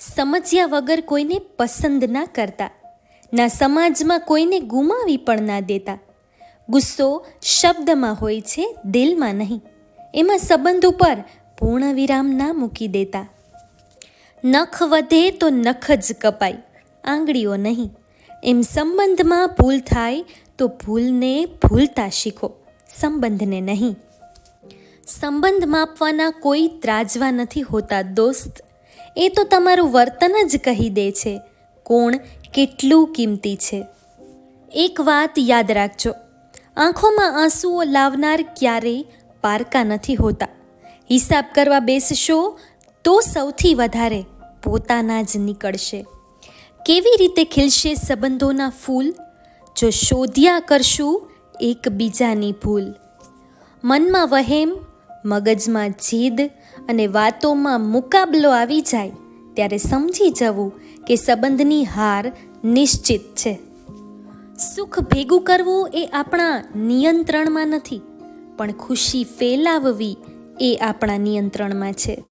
સમજ્યા વગર કોઈને પસંદ ના કરતા. ના સમાજમાં કોઈને ગુમાવી પણ ના દેતા. ગુસ્સો શબ્દમાં હોય છે, દિલમાં નહીં. એમાં સંબંધ ઉપર પૂર્ણ વિરામ ના મૂકી દેતા. નખ વધે તો નખ જ કપાય, આંગળીઓ નહીં. એમ સંબંધમાં ભૂલ થાય તો ભૂલને ભૂલતા શીખો, સંબંધને નહીં. સંબંધ માપવાના કોઈ ત્રાજવા નથી હોતા દોસ્ત. એ તો તમારું વર્તન જ કહી દે છે. કોણ કેટલું કિંમતી છે? એક વાત યાદ રાખજો. આંખોમાં આંસુઓ લાવનાર ક્યારેય પારકા નથી હોતા. હિસાબ કરવા બેસશો તો સૌથી વધારે પોતાના જ નીકળશે. કેવી રીતે ખીલશે સંબંધોના ફૂલ? જો શોધ્યા કરશું એકબીજાની ભૂલ. મનમાં વહેમ, મગજમાં જીદ અને વાતોમાં મુકાબલો આવી જાય, ત્યારે સમજી જવું કે સંબંધની હાર નિશ્ચિત છે. સુખ ભેગું કરવું એ આપણા નિયંત્રણમાં નથી, પણ ખુશી ફેલાવવી એ આપણા નિયંત્રણમાં છે.